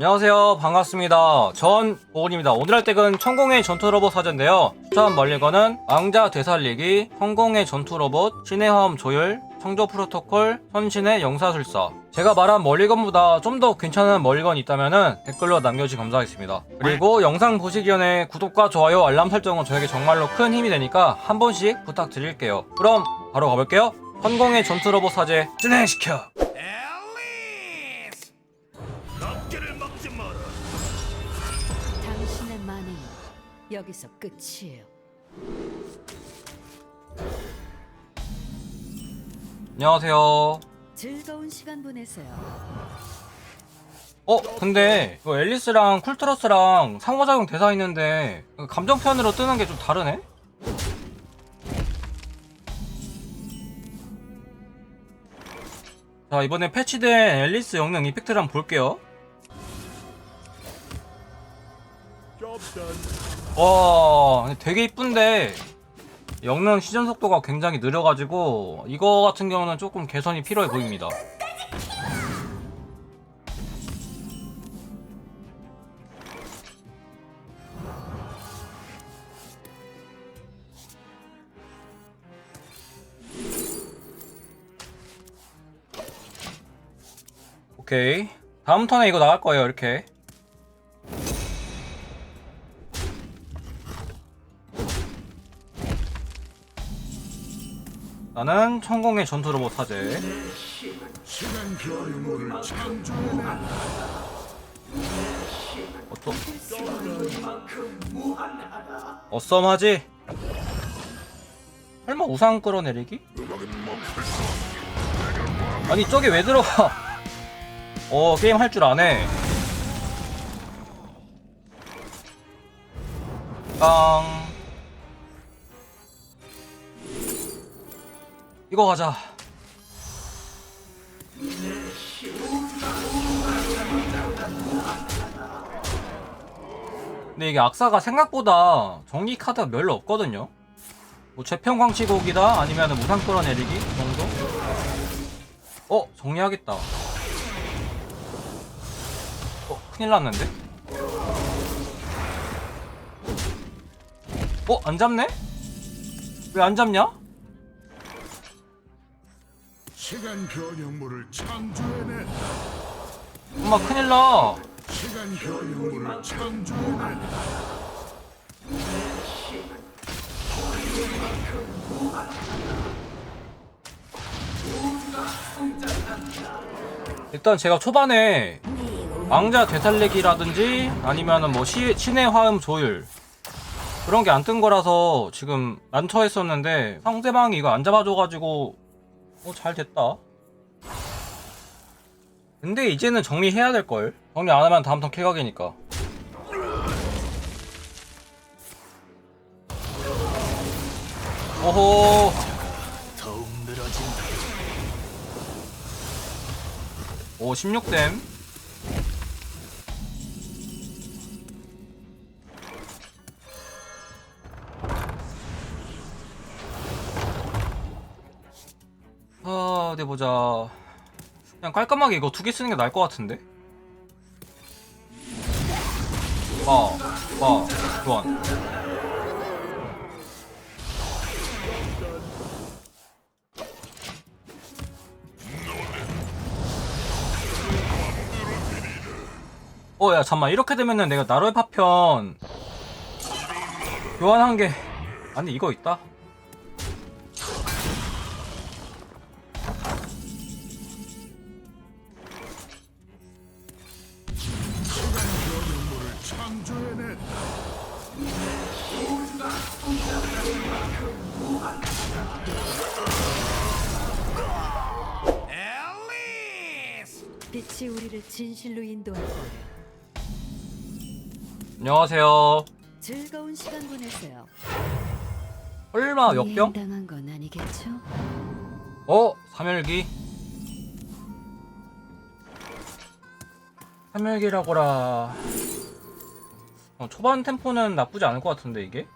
안녕하세요. 반갑습니다. 전 보건입니다. 오늘 할 덱은 천공의 전투 로봇 사제인데요. 추천 멀리건은 왕자 되살리기 성공의 전투 로봇 신의 화음 조율 청조 프로토콜 선신의 영사술사. 제가 말한 멀리건보다 좀 더 괜찮은 멀리건이 있다면 댓글로 남겨주시면 감사하겠습니다. 그리고 영상 보시기 전에 구독과 좋아요 알람 설정은 저에게 정말로 큰 힘이 되니까 한 번씩 부탁드릴게요. 그럼 바로 가볼게요. 천공의 전투 로봇 사제 진행시켜 여기서 끝이에요. 안녕하세요 즐거운 시간 보내세요. 어 근데 이거 앨리스랑 쿨트러스랑 상호작용 대사 있는데 감정편으로 뜨는 게 좀 다르네? 자 이번에 패치된 앨리스 영능 이펙트를 한번 볼게요 와 되게 이쁜데. 영능 시전 속도가 굉장히 느려가지고 이거 같은 경우는 조금 개선이 필요해 보입니다. 오케이. 다음 턴에 이거 나갈 거예요 이렇게 나는 천공의 전투 로봇 사제 어떠 어썸하지? 설마 우상 끌어내리기? 아니 저게 왜 들어가? 어 게임 할 줄 아네. 빵 이거 가자 근데 이게 악사가 생각보다 정리 카드가 별로 없거든요 뭐 재평광치곡이다 아니면 무상 끌어내리기 정도? 어 정리하겠다 어, 큰일 났는데? 어, 안 잡네? 왜 안 잡냐? 시간 변형물을 창조해내. 엄마 큰일 나. 시간 변형물을 창조해내. 일단 제가 초반에 왕자 되살리기라든지 아니면은 뭐 시, 신의 화음 조율 그런 게 안 뜬 거라서 지금 난처했었는데 상대방이 이거 안 잡아줘가지고 어, 잘 됐다. 근데 이제는 정리해야 될걸. 정리 안 하면 다음 턴 킬각이니까. 오호. 더욱 늘어진다. 오 16댐 보자 그냥 깔끔하게 이거 두 개 쓰는 게 나을 것 같은데 와와 교환 어, 야, 잠만. 이렇게 되면은 내가 나로의 파편 교환한 게 아니 이거 있다. 빛이 우리를 진실로 인도할 거예요. 안녕하세요. 즐거운 시간 보내세요. 설마 역병? 당한 건 아니겠죠? 어, 삼열기. 삼열기라고라. 어, 초반 템포는 나쁘지 않을 것 같은데 이게?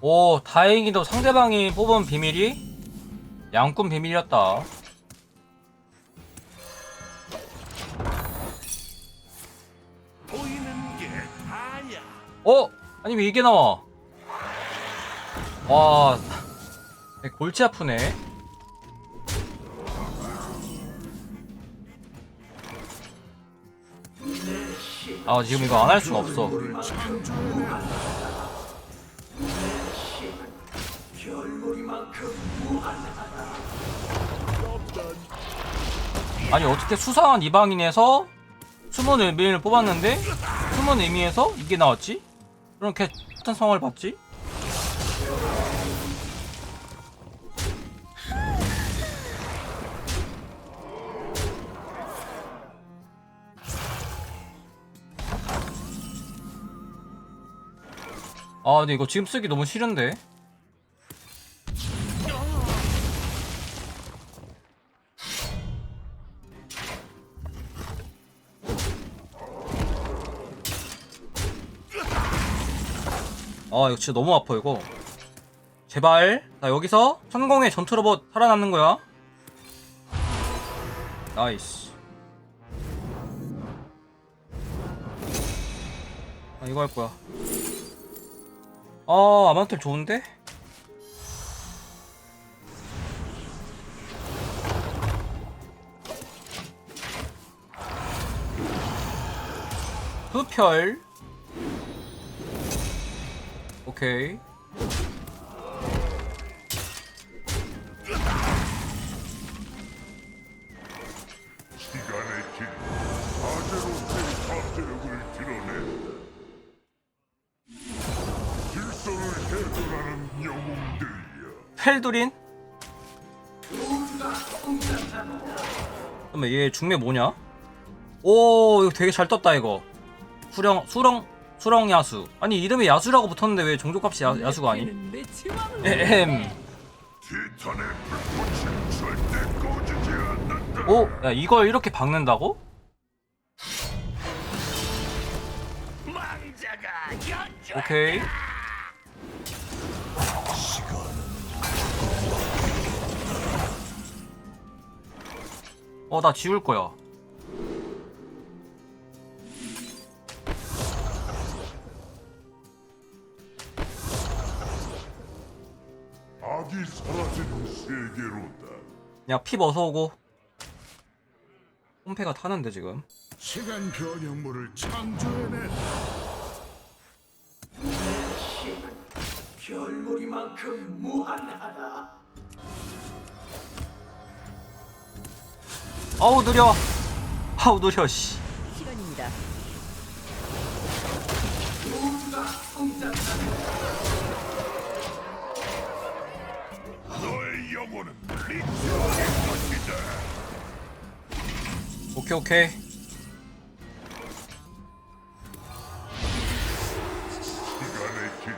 오, 다행히도 상대방이 뽑은 비밀이 양꾼 비밀이었다. 어? 아니 왜 이게 나와? 와 골치 아프네. 아 지금 이거 안 할 수가 없어. 아니 어떻게 수상한 이방인에서 숨은 의미를 뽑았는데 숨은 의미에서 이게 나왔지? 그렇게 같은 성을 봤지? 아 근데 이거 지금 쓰기 너무 싫은데 아 이거 진짜 너무 아파 이거. 제발. 나 여기서 천공의 전투 로봇 살아남는 거야. 나이스. 아 이거 할 거야. 아 아만텔 좋은데? 흡혈 오케이 시간의 길 아제로스의 잠재력을 드러낸다 질서를 해결하는 영웅들이여 펠두린? 잠깐만 얘 중매 뭐냐? 오 이거 되게 잘 떴다 이거 수령 수령 수령 야수. 아니 이름이 야수라고 붙었는데 왜 종족값이 야, 야수가 아니? 에헴 오? 야 이걸 이렇게 박는다고? 오케이. 어 나 지울 거야 피 벗어오고 홈페가 타는데 지금. 시간 변형물을 창조해내 아우 느려. 아우 느려 씨. 시간입니다. 너의 영혼은 리치어의 것이다 오케이 오케이 시간의 길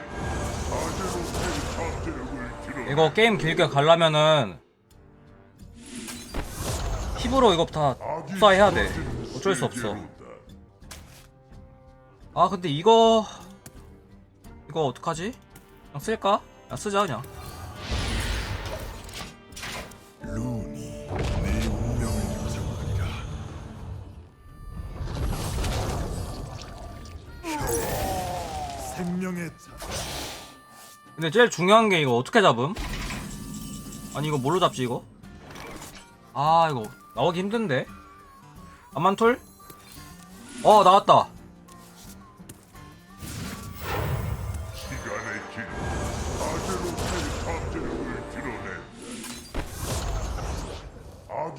아제로스의 잠재력을 드러내 이거 게임 길게 가려면은 힙으로 이거 다 악이 흡사해야 돼 어쩔 수 없어. 아 근데 이거 이거 어떡하지? 그냥 쓸까? 야 쓰자 그냥 룬이 네 운명을 결정하리라. 생명의 자 근데 제일 중요한 게 이거 어떻게 잡음? 아니 이거 뭘로 잡지 이거? 아 이거 나오기 힘든데 암만툴? 어 나왔다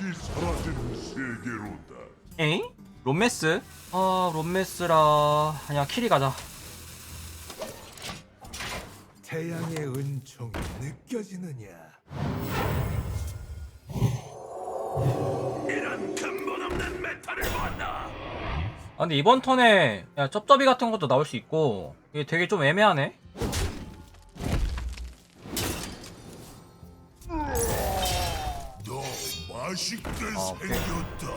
악이 사라지는 세계로다. 에잉? 롬메스? 아 롬메스라 그냥 키리 가자 태양의 은총이 느껴지느냐? 이런 근본 없는 메탈을 보았다. 아 근데 이번 턴에 야 쩝쩝이 같은 것도 나올 수 있고 이게 되게 좀 애매하네 맛있게 아, 생겼다.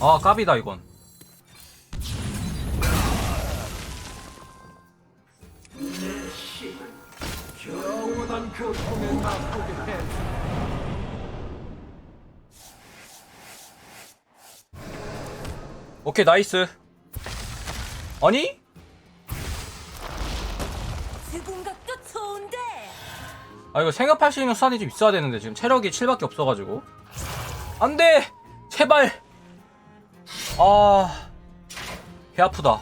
아 까비다 이건 오케이 나이스 아니? 아 이거 생각할 수 있는 수단이 좀 있어야 되는데 지금 체력이 7밖에 없어가지고. 안돼! 제발! 아 배 아프다.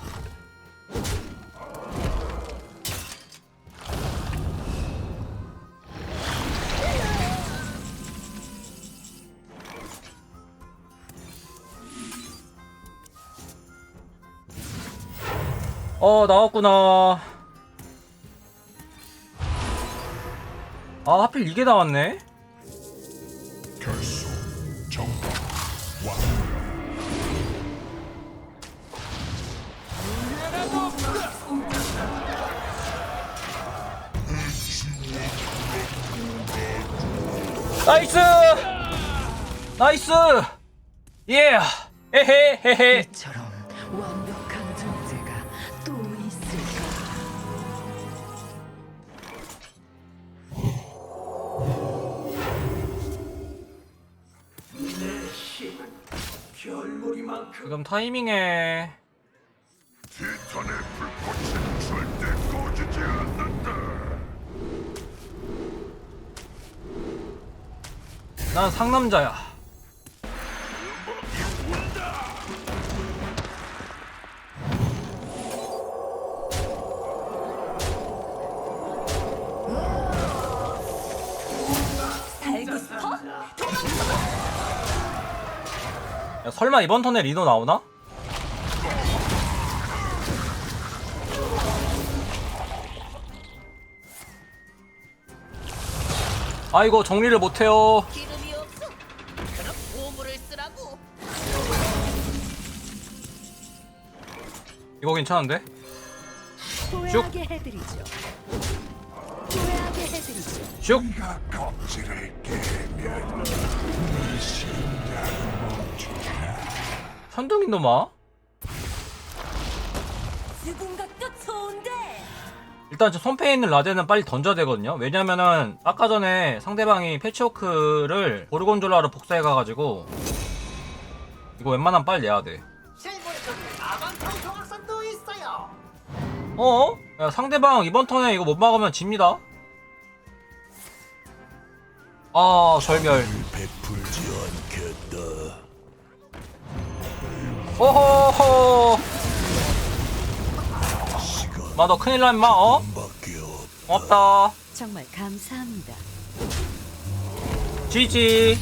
어 나왔구나 아 하필 이게 나왔네? 나이스! 나이스! 예! 에헤 헤헤! 이처럼 지금 타이밍에 티탄의 불꽃은 절대 꺼지지 않는다. 난 상남자야 설마 이번 턴에 리노 나오나? 아이고 정리를 못해요 기름이 없어 그럼 보물을 쓰라고 이거 괜찮은데? 후회하게 해드리죠. 후회하게 해드리죠. 슉! 네가 껍질을 깨면 네 심장이 멈추리라 천둥이 놈아 일단 저 손패에 있는 라덴은 빨리 던져야 되거든요 왜냐면은 아까 전에 상대방이 패치워크를 보르곤졸라로 복사해가가지고 이거 웬만하면 빨리 내야 돼. 어? 야, 상대방 이번 턴에 이거 못 막으면 집니다. 아, 절멸. 오호호. 마, 너 큰일 나, 임마, 어? 없 없다. 정말 감사합니다. 지지.